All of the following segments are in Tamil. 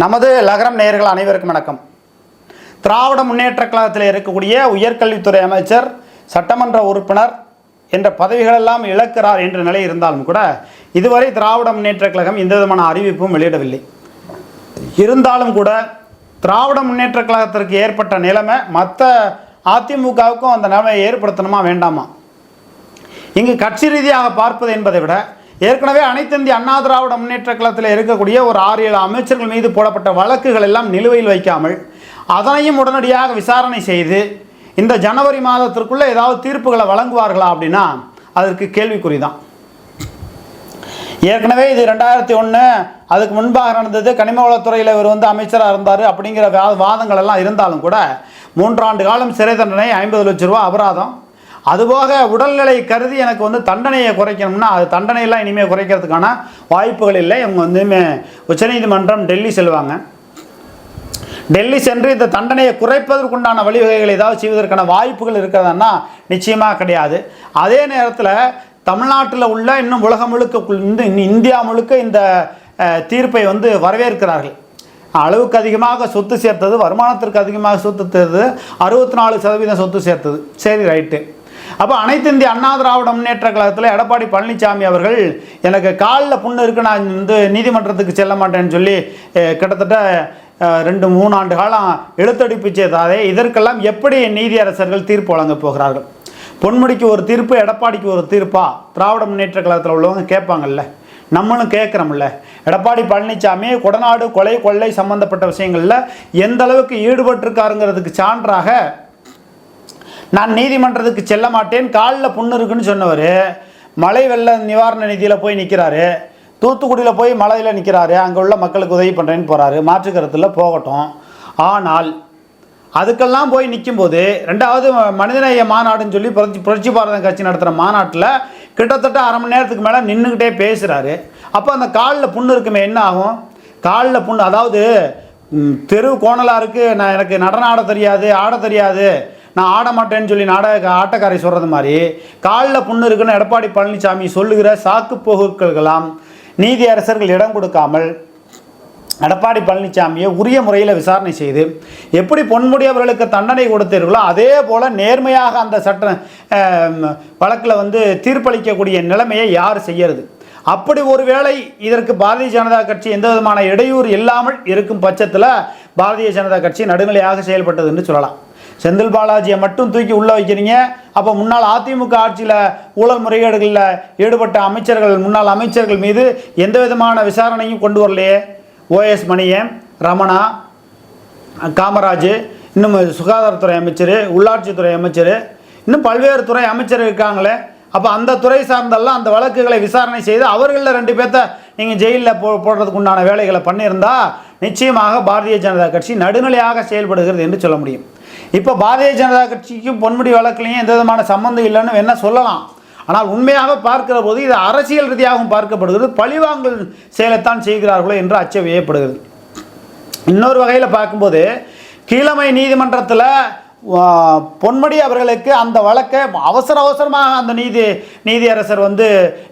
நமது லகரம் நேயர்கள் அனைவருக்கும் வணக்கம். திராவிட முன்னேற்ற கழகத்தில் இருக்கக்கூடிய உயர்கல்வித்துறை அமைச்சர் சட்டமன்ற உறுப்பினர் என்ற பதவிகளெல்லாம் இழக்கிறார் என்ற நிலை இருந்தாலும் கூட இதுவரை திராவிட முன்னேற்ற கழகம் எந்த விதமான அறிவிப்பும் வெளியிடவில்லை. இருந்தாலும் கூட திராவிட முன்னேற்ற கழகத்திற்கு ஏற்பட்ட நிலைமை மற்ற அதிமுகவுக்கும் அந்த நிலைமையை ஏற்படுத்தணுமா வேண்டாமா? இங்கு கட்சி ரீதியாக பார்ப்பது என்பதை விட ஏற்கனவே அனைத்து இந்திய அண்ணா திராவிட முன்னேற்ற கழகத்தில் இருக்கக்கூடிய ஒரு ஆறு ஏழு அமைச்சர்கள் மீது போடப்பட்ட வழக்குகள் எல்லாம் நிலுவையில் வைக்காமல் அதனையும் உடனடியாக விசாரணை செய்து இந்த ஜனவரி மாதத்திற்குள்ளே ஏதாவது தீர்ப்புகளை வழங்குவார்களா அப்படின்னா அதற்கு கேள்விக்குறி தான் ஏற்கனவே இது ரெண்டாயிரத்தி ஒன்று அதுக்கு முன்பாக நடந்தது கனிம வளத்துறையில் இவர் வந்து அமைச்சராக இருந்தார் அப்படிங்கிற வாதங்கள் எல்லாம் இருந்தாலும் கூட மூன்றாண்டு காலம் சிறை தண்டனை ஐம்பது லட்ச ரூபா அபராதம். அதுபோக உடல்நிலை கருதி எனக்கு வந்து தண்டனையை குறைக்கணும்னா அது தண்டனையெல்லாம் இனிமேல் குறைக்கிறதுக்கான வாய்ப்புகள் இல்லை. இவங்க வந்து உச்சநீதிமன்றம் டெல்லி செல்வாங்க. டெல்லி சென்று இந்த தண்டனையை குறைப்பதற்குண்டான வழிவகைகள் ஏதாவது செய்வதற்கான வாய்ப்புகள் இருக்கிறதுனா நிச்சயமாக கிடையாது. அதே நேரத்தில் தமிழ்நாட்டில் உள்ள இன்னும் உலகம் முழுக்க இந்த இந்தியா முழுக்க இந்த தீர்ப்பை வந்து வரவேற்கிறார்கள். அளவுக்கு அதிகமாக சொத்து சேர்த்தது வருமானத்திற்கு அதிகமாக சொத்து சேர்த்தது அறுபத்தி நாலு சதவீதம் சொத்து சேர்த்தது. சரி ரைட்டு. அப்போ அனைத்து இந்திய அண்ணா திராவிட முன்னேற்ற கழகத்தில் எடப்பாடி பழனிசாமி அவர்கள் எனக்கு காலில் புண்ணு இருக்கு நான் வந்து நீதிமன்றத்துக்கு செல்ல மாட்டேன்னு சொல்லி கிட்டத்தட்ட ரெண்டு மூணு ஆண்டு காலம் எழுத்தடிப்பு செய்தாதே இதற்கெல்லாம் எப்படி நீதியரசர்கள் தீர்ப்பு வழங்க போகிறார்கள்? பொன்முடிக்கு ஒரு தீர்ப்பு எடப்பாடிக்கு ஒரு தீர்ப்பா? திராவிட முன்னேற்ற கழகத்தில் உள்ளவங்க கேட்பாங்கல்ல. நம்மளும் கேட்குறோம்ல. எடப்பாடி பழனிசாமி கொடநாடு கொலை கொள்ளை சம்பந்தப்பட்ட விஷயங்களில் எந்த அளவுக்கு ஈடுபட்டிருக்காருங்கிறதுக்கு சான்றாக நான் நீதிமன்றத்துக்கு செல்ல மாட்டேன் காலில் புண்ணு இருக்குன்னு சொன்னவர் மழை வெள்ள நிவாரண நிதியில் போய் நிற்கிறாரு தூத்துக்குடியில் போய் மலையில் நிற்கிறாரு அங்கே உள்ள மக்களுக்கு உதவி பண்ணுறேன்னு போகிறாரு மாற்று கருத்தில் போகட்டும். ஆனால் அதுக்கெல்லாம் போய் நிற்கும்போது ரெண்டாவது மனிதநேய மாநாடுன்னு சொல்லி புரட்சி புரட்சி பாரதம் கட்சி நடத்துகிற மாநாட்டில் கிட்டத்தட்ட அரை மணி நேரத்துக்கு மேலே நின்றுக்கிட்டே பேசுகிறாரு அப்போ அந்த காலில் புண்ணு இருக்குமே என்ன ஆகும்? காலில் புண்ணு அதாவது தெரு கோணலாக இருக்குது நான் எனக்கு நடனம் ஆட தெரியாது ஆட தெரியாது நான் ஆட மாட்டேன்னு சொல்லி நாடக ஆட்டக்காரை சொல்கிறது மாதிரி காலில் புண்ணு இருக்குன்னு எடப்பாடி பழனிசாமி சொல்லுகிற சாக்கு போக்குகளுக்கெல்லாம் நீதி அரசர்கள் இடம் கொடுக்காமல் எடப்பாடி பழனிசாமியை உரிய முறையில் விசாரணை செய்து எப்படி பொன்முடியவர்களுக்கு தண்டனை கொடுத்தீர்களோ அதே போல் நேர்மையாக அந்த சட்ட வழக்கில் வந்து தீர்ப்பளிக்கக்கூடிய நிலைமையை யார் செய்யறது? அப்படி ஒருவேளை இதற்கு பாரதிய ஜனதா கட்சி எந்த விதமான இடையூறு இல்லாமல் இருக்கும் பட்சத்தில் பாரதிய ஜனதா கட்சி நடுநிலையாக செயல்பட்டது என்று சொல்லலாம். செந்தில் பாலாஜியை மட்டும் தூக்கி உள்ளே வைக்கிறீங்க. அப்போ முன்னாள் அதிமுக ஆட்சியில் ஊழல் முறைகேடுகளில் ஈடுபட்ட அமைச்சர்கள் முன்னாள் அமைச்சர்கள் மீது எந்த விதமான விசாரணையும் கொண்டு வரலையே? ஓஎஸ் மணியம் ரமணா காமராஜ் இன்னும் சுகாதாரத்துறை அமைச்சர் உள்ளாட்சித்துறை அமைச்சர் இன்னும் பல்வேறு துறை அமைச்சர் இருக்காங்களே. அப்போ அந்த துறை சார்ந்தெல்லாம் அந்த வழக்குகளை விசாரணை செய்து அவர்களில் ரெண்டு பேர்த்த நீங்கள் ஜெயிலில் போ போடுறதுக்கு உண்டான வேலைகளை பண்ணியிருந்தால் நிச்சயமாக பாரதிய ஜனதா கட்சி நடுநிலையாக செயல்படுகிறது என்று சொல்ல முடியும். இப்போ பாரதிய ஜனதா கட்சிக்கும் பொன்முடி வழக்குலையும் எந்த விதமான சம்மந்தம் இல்லைன்னு என்ன சொல்லலாம். ஆனால் உண்மையாக பார்க்கிற போது இது அரசியல் ரீதியாகவும் பார்க்கப்படுகிறது. பழிவாங்கல் செயலைத்தான் செய்கிறார்களோ என்று அச்சம் ஏற்படுகிறது இன்னொரு வகையில் பார்க்கும்போது கீழமை நீதிமன்றத்தில் பொன்மடி அவர்களுக்கு அந்த வழக்கை அவசர அவசரமாக அந்த நீதி நீதியரசர் வந்து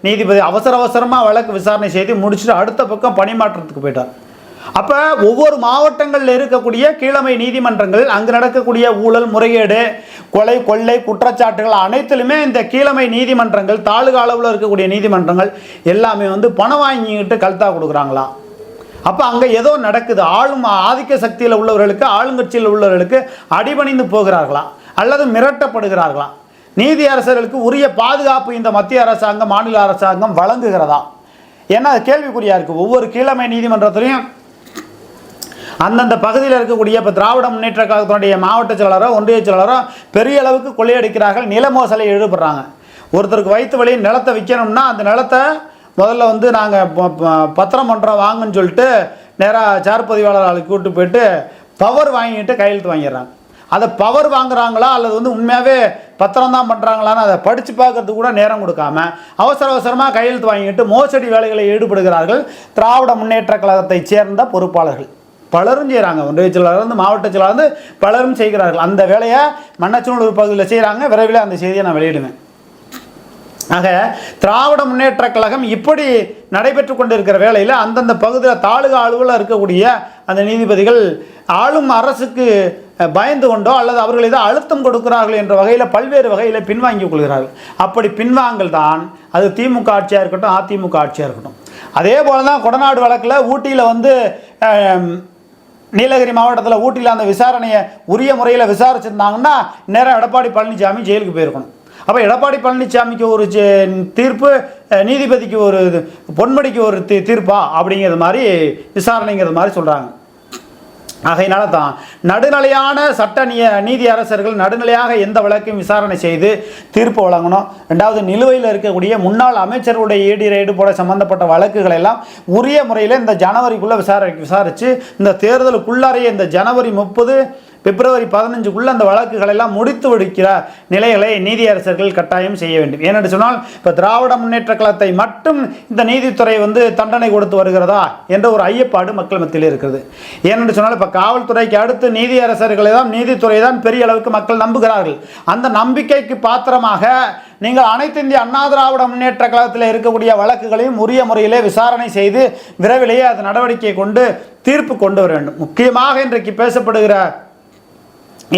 நீதிபதி அவசர அவசரமாக வழக்கு விசாரணை செய்து முடிச்சுட்டு அடுத்த பக்கம் பணிமாற்றத்துக்கு போயிட்டார். அப்போ ஒவ்வொரு மாவட்டங்களில் இருக்கக்கூடிய கீழமை நீதிமன்றங்கள் அங்கு நடக்கக்கூடிய ஊழல் முறைகேடு கொலை கொள்ளை குற்றச்சாட்டுகள் அனைத்திலுமே இந்த கீழமை நீதிமன்றங்கள் தாலுகா அளவில் இருக்கக்கூடிய நீதிமன்றங்கள் எல்லாமே வந்து பணம் வாங்கிக்கிட்டு கழுத்தா கொடுக்குறாங்களாம். அப்போ அங்கே ஏதோ நடக்குது. ஆளும் ஆதிக்க சக்தியில் உள்ளவர்களுக்கு ஆளுங்கட்சியில் உள்ளவர்களுக்கு அடிபணிந்து போகிறார்களாம். அல்லது மிரட்டப்படுகிறார்களாம். நீதி அரசர்களுக்கு உரிய பாதுகாப்பு இந்த மத்திய அரசாங்கம் மாநில அரசாங்கம் வழங்குகிறதா ஏன்னா அது இருக்குது ஒவ்வொரு கீழமை நீதிமன்றத்திலையும் அந்தந்த பகுதியில் இருக்கக்கூடிய இப்போ திராவிட முன்னேற்ற கழகத்தினுடைய மாவட்ட செயலாளரோ ஒன்றிய செயலாளரோ பெரிய அளவுக்கு கொள்ளையடிக்கிறார்கள் நில மோசலை ஈடுபடுறாங்க ஒருத்தருக்கு வயிற்று வழி நிலத்தை விற்கணும்னா அந்த நிலத்தை முதல்ல வந்து நாங்கள் பத்திரம் பண்ணுறோம் வாங்கன்னு சொல்லிட்டு நேராக சார் ஆளுக்கு கூப்பிட்டு போயிட்டு பவர் வாங்கிட்டு கையெழுத்து வாங்கிடுறாங்க. அதை பவர் வாங்குறாங்களா அல்லது வந்து உண்மையாகவே பத்திரம் தான் பண்ணுறாங்களான்னு அதை படித்து பார்க்கறதுக்கு கூட நேரம் கொடுக்காம அவசர அவசரமாக கையெழுத்து வாங்கிட்டு மோசடி வேலைகளில் ஈடுபடுகிறார்கள் திராவிட முன்னேற்ற கழகத்தைச் சேர்ந்த பொறுப்பாளர்கள். பலரும் செய்கிறாங்க ஒன்றிய செயலாளர்லேருந்து மாவட்ட செயலாளர்ந்து பலரும் செய்கிறார்கள். அந்த வேலையை மன்னச்சநல்லூர் பகுதியில் செய்கிறாங்க விரைவில் அந்த செய்தியை நான் வெளியிடுவேன். ஆக திராவிட முன்னேற்ற கழகம் இப்படி நடைபெற்று கொண்டிருக்கிற வேலையில் அந்தந்த பகுதியில் தாலுகா அளவில் இருக்கக்கூடிய அந்த நீதிபதிகள் ஆளும் அரசுக்கு பயந்து கொண்டோ அல்லது அவர்கள் ஏதோ அழுத்தம் கொடுக்கிறார்கள் என்ற வகையில் பல்வேறு வகையில் பின்வாங்கிக் கொள்கிறார்கள். அப்படி பின்வாங்கல் தான் அது திமுக ஆட்சியாக இருக்கட்டும் அதிமுக ஆட்சியாக இருக்கட்டும். அதே போல தான் கொடநாடு வழக்கில் ஊட்டியில் வந்து நீலகிரி மாவட்டத்தில் ஊட்டியில் அந்த விசாரணையை உரிய முறையில் விசாரிச்சிருந்தாங்கன்னா நேரம் எடப்பாடி பழனிசாமி ஜெயிலுக்கு போயிருக்கணும். அப்போ எடப்பாடி பழனிசாமிக்கு ஒரு தீர்ப்பு நீதிபதிக்கு ஒரு இது, ஒரு தீ தீர்ப்பா அப்படிங்கிறது மாதிரி விசாரணைங்கிறது மாதிரி சொல்கிறாங்க ஆகையினால தான் நடுநிலையான சட்ட நிய நீதி அரசர்கள் நடுநிலையாக எந்த வழக்கையும் விசாரணை செய்து தீர்ப்பு வழங்கணும். ரெண்டாவது நிலுவையில் இருக்கக்கூடிய முன்னாள் அமைச்சர்களுடைய ஈடு ரைடு போட சம்பந்தப்பட்ட வழக்குகள் எல்லாம் உரிய முறையில் இந்த ஜனவரிக்குள்ளே விசாரி விசாரித்து இந்த தேர்தலுக்குள்ளாரையே இந்த ஜனவரி முப்பது பிப்ரவரி பதினஞ்சுக்குள்ளே அந்த வழக்குகளெல்லாம் முடித்து விடுக்கிற நிலைகளை நீதியரசர்கள் கட்டாயம் செய்ய வேண்டும். ஏனென்று சொன்னால் இப்போ திராவிட முன்னேற்ற கழகத்தை மட்டும் இந்த நீதித்துறை வந்து தண்டனை கொடுத்து வருகிறதா என்ற ஒரு ஐயப்பாடு மக்கள் மத்தியில் இருக்கிறது. ஏனென்று சொன்னால் இப்போ காவல்துறைக்கு அடுத்து நீதியரசர்களை தான் நீதித்துறை தான் பெரிய அளவுக்கு மக்கள் நம்புகிறார்கள். அந்த நம்பிக்கைக்கு பாத்திரமாக நீங்கள் அனைத்து இந்திய அண்ணா திராவிட முன்னேற்ற கழகத்தில் இருக்கக்கூடிய வழக்குகளையும் உரிய முறையிலே விசாரணை செய்து விரைவிலேயே அது நடவடிக்கை கொண்டு தீர்ப்பு கொண்டு வர வேண்டும். முக்கியமாக இன்றைக்கு பேசப்படுகிற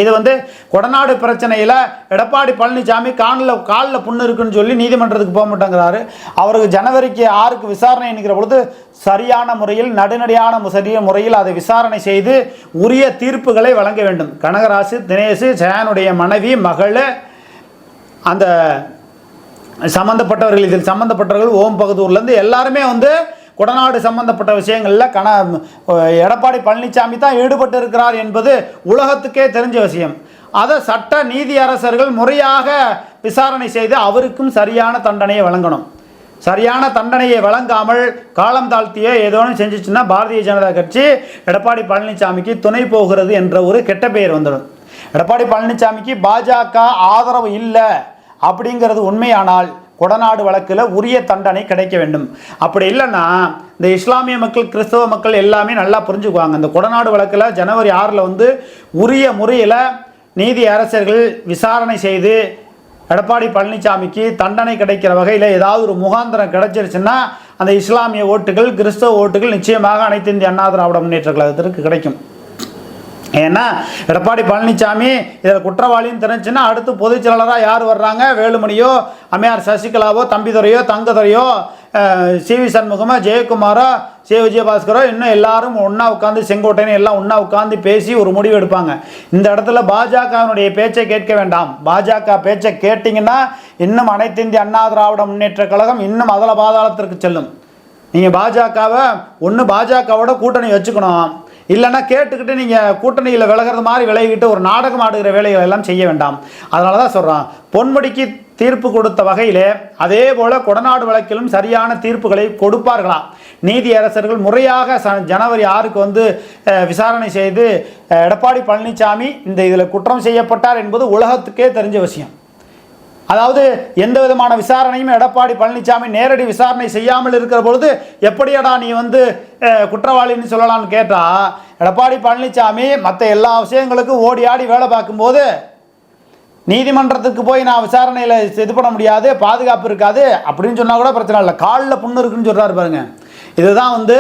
இது வந்து கொடநாடு பிரச்சனையில் எடப்பாடி பழனிசாமி காலில் காலில் புண்ணு இருக்குன்னு சொல்லி நீதிமன்றத்துக்கு போக மாட்டேங்கிறாரு. அவருக்கு ஜனவரிக்கு ஆறுக்கு விசாரணை நிற்கிற பொழுது சரியான முறையில் நடுநடியான சரிய முறையில் அதை விசாரணை செய்து உரிய தீர்ப்புகளை வழங்க வேண்டும். கனகராசு தினேஷ் ஜெயானுடைய மனைவி மகள் அந்த சம்மந்தப்பட்டவர்கள் இதில் சம்மந்தப்பட்டவர்கள் ஓம் பகதூர்லேருந்து எல்லாருமே வந்து கொடநாடு சம்பந்தப்பட்ட விஷயங்களில் கன எடப்பாடி பழனிசாமி தான் ஈடுபட்டு இருக்கிறார் என்பது உலகத்துக்கே தெரிஞ்ச விஷயம். அதை சட்ட நீதி அரசர்கள் முறையாக விசாரணை செய்து அவருக்கும் சரியான தண்டனையை வழங்கணும். சரியான தண்டனையை வழங்காமல் காலம் தாழ்த்திய ஏதோனும் செஞ்சிச்சுன்னா பாரதிய ஜனதா கட்சி எடப்பாடி பழனிசாமிக்கு துணை போகிறது என்ற ஒரு கெட்ட பெயர் வந்துடும். எடப்பாடி பழனிசாமிக்கு பாஜக ஆதரவு இல்லை அப்படிங்கிறது உண்மையானால் கொடநாடு வழக்கில் உரிய தண்டனை கிடைக்க வேண்டும். அப்படி இல்லைன்னா இந்த இஸ்லாமிய மக்கள் கிறிஸ்தவ மக்கள் எல்லாமே நல்லா புரிஞ்சுக்குவாங்க. இந்த கொடநாடு வழக்கில் ஜனவரி ஆறில் வந்து உரிய முறையில் நீதி அரசர்கள் விசாரணை செய்து எடப்பாடி பழனிசாமிக்கு தண்டனை கிடைக்கிற வகையில் ஏதாவது ஒரு முகாந்திரம் கிடைச்சிருச்சுன்னா அந்த இஸ்லாமிய ஓட்டுகள் கிறிஸ்தவ ஓட்டுகள் நிச்சயமாக அனைத்து இந்திய அண்ணா திராவிட முன்னேற்ற கழகத்திற்கு கிடைக்கும். ஏன்னா எடப்பாடி பழனிசாமி இதில் குற்றவாளின்னு தெரிஞ்சுன்னா அடுத்து பொதுச் செயலாளராக யார் வர்றாங்க? வேலுமணியோ அம்மையார் சசிகலாவோ தம்பிதுரையோ தங்கதுரையோ சி வி சண்முகமோ ஜெயக்குமாரோ சி விஜயபாஸ்கரோ இன்னும் எல்லாரும் ஒன்றா உட்காந்து செங்கோட்டையன் எல்லாம் ஒன்றா உட்காந்து பேசி ஒரு முடிவு எடுப்பாங்க. இந்த இடத்துல பாஜகவினுடைய பேச்சை கேட்க வேண்டாம். பாஜக பேச்சை கேட்டிங்கன்னா இன்னும் அனைத்து இந்திய அண்ணா திராவிட முன்னேற்ற கழகம் இன்னும் அதல பாதாளத்திற்கு செல்லும். நீங்கள் பாஜகவை ஒன்று பாஜகவோட கூட்டணி வச்சுக்கணும். இல்லைன்னா கேட்டுக்கிட்டு நீங்கள் கூட்டணியில் விலகிறது மாதிரி விலகிட்டு ஒரு நாடகம் ஆடுகிற வேலைகள் எல்லாம் செய்ய வேண்டாம். அதனால தான் சொல்கிறான் பொன்முடிக்கு தீர்ப்பு கொடுத்த வகையிலே அதே போல் கொடநாடு வழக்கிலும் சரியான தீர்ப்புகளை கொடுப்பார்களா? நீதி அரசர்கள் முறையாக ச ஜனவரி ஆறுக்கு வந்து விசாரணை செய்து எடப்பாடி பழனிசாமி இந்த இதில் குற்றம் செய்யப்பட்டார் என்பது உலகத்துக்கே தெரிஞ்ச விஷயம். அதாவது எந்த விதமான விசாரணையும் எடப்பாடி பழனிசாமி நேரடி விசாரணை செய்யாமல் இருக்கிற பொழுது எப்படியடா நீ வந்து குற்றவாளின்னு சொல்லலாம்னு கேட்டா எடப்பாடி பழனிசாமி மற்ற எல்லா விஷயங்களுக்கும் ஓடி ஆடி வேலை பார்க்கும்போது நீதிமன்றத்துக்கு போய் நான் விசாரணையில் இது பண்ண முடியாது பாதுகாப்பு இருக்காது அப்படின்னு சொன்னால் கூட பிரச்சனை இல்லை. காலில் புண்ணு இருக்குன்னு சொல்கிறாரு பாருங்க. இதுதான் வந்து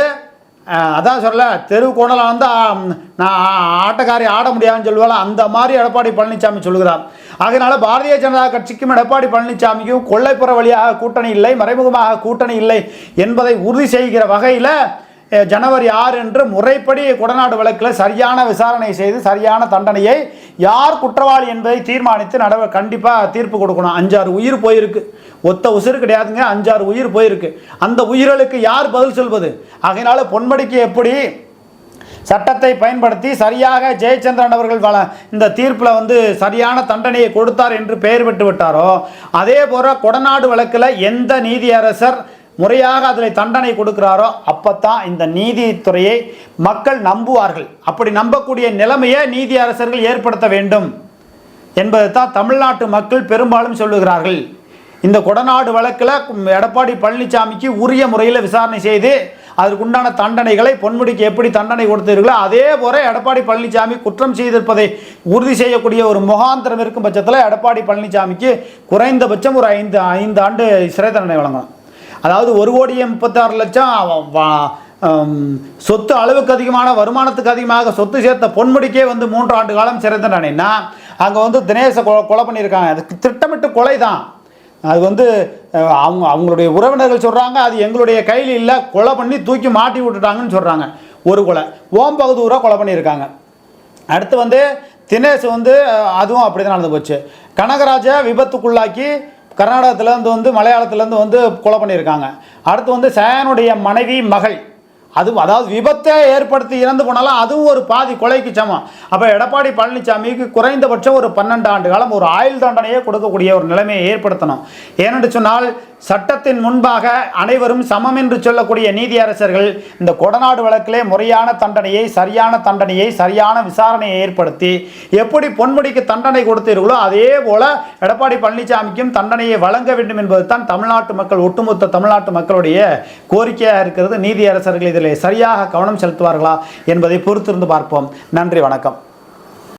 அதான் சொல்ல தெரு கோணலில் வந்து நான் ஆட்டக்காரி ஆட முடியாதுன்னு சொல்லுவாள் அந்த மாதிரி எடப்பாடி பழனிசாமி சொல்கிறார் அதனால பாரதிய ஜனதா கட்சிக்கும் எடப்பாடி பழனிசாமிக்கும் கொள்ளைப்புற வழியாக கூட்டணி இல்லை மறைமுகமாக கூட்டணி இல்லை என்பதை உறுதி செய்கிற வகையில் ஜனவரி ஆறு என்று முறைப்படி கொடநாடு வழக்கில் சரியான விசாரணை செய்து சரியான தண்டனையை யார் குற்றவாளி என்பதை தீர்மானித்து நடவ கண்டிப்பாக தீர்ப்பு கொடுக்கணும். அஞ்சாறு உயிர் போயிருக்கு. ஒத்த உசுறு கிடையாதுங்க அஞ்சாறு உயிர் போயிருக்கு. அந்த உயிர்களுக்கு யார் பதில் சொல்வது? அதனால் பொன்மடிக்கு எப்படி சட்டத்தை பயன்படுத்தி சரியாக ஜெயச்சந்திரன் அவர்கள் வள இந்த தீர்ப்பில் வந்து சரியான தண்டனையை கொடுத்தார் என்று பெயர் பெற்று விட்டாரோ அதே போல் கொடநாடு வழக்கில் எந்த நீதியரசர் முறையாக அதில் தண்டனை கொடுக்கிறாரோ அப்போத்தான் இந்த நீதித்துறையை மக்கள் நம்புவார்கள். அப்படி நம்பக்கூடிய நிலைமையை நீதி அரசர்கள் ஏற்படுத்த வேண்டும் என்பதை தான் தமிழ்நாட்டு மக்கள் பெரும்பாலும் சொல்லுகிறார்கள். இந்த கொடநாடு வழக்கில் எடப்பாடி பழனிசாமிக்கு உரிய முறையில் விசாரணை செய்து அதற்குண்டான தண்டனைகளை பொன்முடிக்கு எப்படி தண்டனை கொடுத்தீர்களோ அதே போல எடப்பாடி பழனிசாமி குற்றம் செய்திருப்பதை உறுதி செய்யக்கூடிய ஒரு முகாந்திரம் இருக்கும் பட்சத்தில் எடப்பாடி பழனிசாமிக்கு குறைந்தபட்சம் ஒரு ஐந்து ஐந்து ஆண்டு சிறை தண்டனை வழங்கணும். அதாவது ஒரு கோடியே முப்பத்தாறு லட்சம் சொத்து அளவுக்கு அதிகமான வருமானத்துக்கு அதிகமாக சொத்து சேர்த்த பொன்முடிக்கே வந்து மூன்று ஆண்டு காலம் சிறை அங்கே வந்து தினேஷை கொலை கொலை பண்ணியிருக்காங்க. அதுக்கு திட்டமிட்டு கொலை தான் அது வந்து அவங்க அவங்களுடைய உறவினர்கள் சொல்கிறாங்க அது எங்களுடைய கையில் இல்லை கொலை பண்ணி தூக்கி மாட்டி விட்டுட்டாங்கன்னு சொல்கிறாங்க ஒரு கொலை. ஓம் பகுதூராக கொலை பண்ணியிருக்காங்க. அடுத்து வந்து தினேஷ் வந்து அதுவும் அப்படி தான் நடந்து போச்சு. கனகராஜை விபத்துக்குள்ளாக்கி கர்நாடகத்துலேருந்து வந்து மலையாளத்துலேருந்து வந்து கொலை பண்ணியிருக்காங்க. அடுத்து வந்து சேனுடைய மனைவி மகள். அது அதாவது விபத்தை ஏற்படுத்தி இறந்து போனாலும் அதுவும் ஒரு பாதி கொலைக்கு சமம். அப்போ எடப்பாடி பழனிசாமிக்கு குறைந்தபட்சம் ஒரு பன்னெண்டு ஆண்டு காலம் ஒரு ஆயுள் தண்டனையே கொடுக்கக்கூடிய ஒரு நிலைமையை ஏற்படுத்தணும். ஏனென்று சொன்னால் சட்டத்தின் முன்பாக அனைவரும் சமம் என்று சொல்லக்கூடிய நீதியரசர்கள் இந்த கொடநாடு வழக்கிலே முறையான தண்டனையை சரியான தண்டனையை சரியான விசாரணையை ஏற்படுத்தி எப்படி பொன்முடிக்கு தண்டனை கொடுத்தீர்களோ அதே போல எடப்பாடி பழனிசாமிக்கும் தண்டனையை வழங்க வேண்டும் என்பது தான் தமிழ்நாட்டு மக்கள் ஒட்டுமொத்த தமிழ்நாட்டு மக்களுடைய கோரிக்கையாக இருக்கிறது. நீதியரசர்கள் இதில் சரியாக கவனம் செலுத்துவார்களா என்பதை பொறுத்திருந்து பார்ப்போம். நன்றி வணக்கம்.